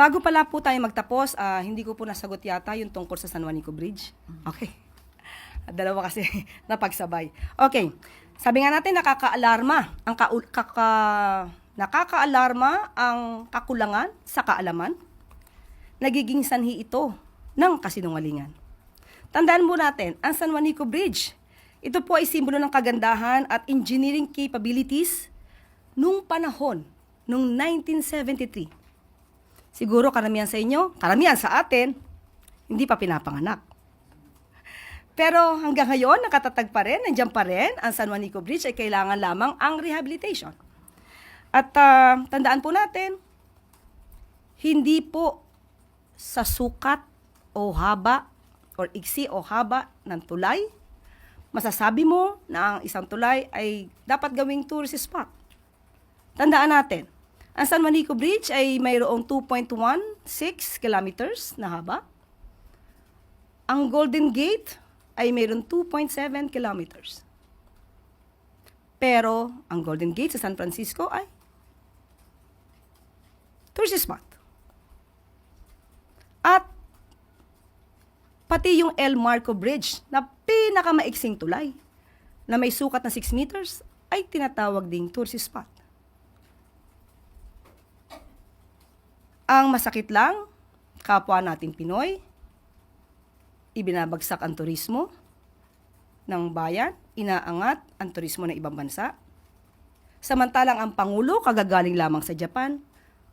bago pala po tayo magtapos, ah, hindi ko po nasagot yata yung tungkol sa San Juanico Bridge. Okay. Dalawa kasi napagsabay. Okay. Sabi nga natin, nakakaalarma ang kaul- kaka, nakakaalarma ang kakulangan sa kaalaman. Nagiging sanhi ito ng kasinungalingan. Tandaan mo natin, ang San Juanico Bridge, ito po ay simbolo ng kagandahan at engineering capabilities nung panahon, nung 1973. Siguro karamihan sa inyo, karamihan sa atin, hindi pa pinapanganak. Pero hanggang ngayon, nakatatag pa rin, nandiyan pa rin, ang San Juanico Bridge ay kailangan lamang ang rehabilitation. At ah, tandaan po natin, hindi po sa sukat o haba or iksi o haba ng tulay, masasabi mo na ang isang tulay ay dapat gawing tourist spot. Tandaan natin, ang San Juanico Bridge ay mayroong 2.16 kilometers na haba. Ang Golden Gate ay mayroong 2.7 kilometers. Pero ang Golden Gate sa San Francisco ay tourist spot. At pati yung El Marco Bridge na pinakamaiksing tulay na may sukat na 6 meters ay tinatawag ding tourist spot. Ang masakit lang, kapwa nating Pinoy, ibinabagsak ang turismo ng bayan, inaangat ang turismo ng ibang bansa. Samantalang ang Pangulo kagagaling lamang sa Japan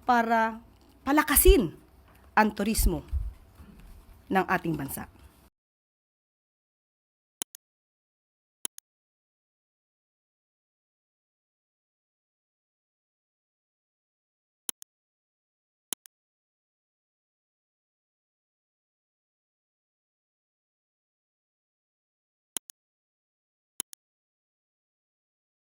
para palakasin ang turismo ng ating bansa.